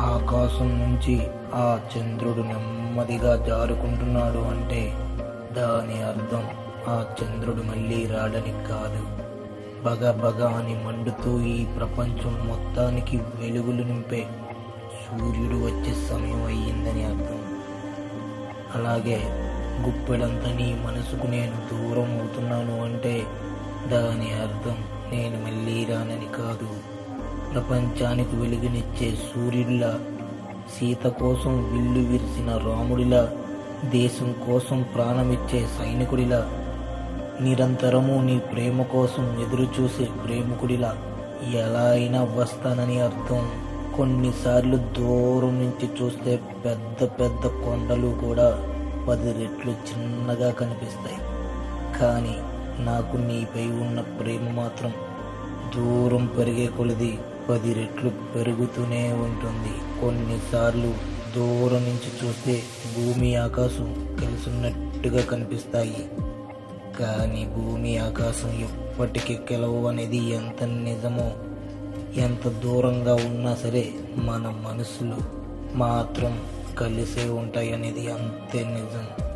ఆకాశం నుంచి ఆ చంద్రుడు నెమ్మదిగా జారుకుంటున్నాడు అంటే దాని అర్థం ఆ చంద్రుడు మళ్ళీ రాడని కాదు. బగ బగ అని మండుతూ ఈ ప్రపంచం మొత్తానికి వెలుగులు నింపే సూర్యుడు వచ్చే సమయం అయ్యిందని అర్థం. అలాగే గుప్పెడంత నీ మనసుకు నేను దూరం అవుతున్నాను అంటే దాని అర్థం నేను మళ్ళీ రానని కాదు. ప్రపంచానికి వెలుగునిచ్చే సూర్యుడిలా సీత కోసం విల్లు విరిసిన రాముడిలా దేశం కోసం ప్రాణమిచ్చే సైనికుడిలా నిరంతరము నీ ప్రేమ కోసం ఎదురుచూసే ప్రేమికుడిలా ఎలా అయినా వస్తానని అర్థం. కొన్నిసార్లు దూరం నుంచి చూస్తే పెద్ద పెద్ద కొండలు కూడా పది రెట్లు చిన్నగా కనిపిస్తాయి. కానీ నాకు నీపై ఉన్న ప్రేమ మాత్రం దూరం పెరిగే కొలది. పది రెట్లు పెరుగుతూనే ఉంటుంది. కొన్నిసార్లు దూరం నుంచి చూస్తే భూమి ఆకాశం కలిసినట్టుగా కనిపిస్తాయి. కానీ భూమి ఆకాశం ఎప్పటికీ కెలవు అనేది ఎంత నిజమో ఎంత దూరంగా ఉన్నా సరే మన మనసులు మాత్రం కలిసే ఉంటాయి అనేది అంతే నిజం.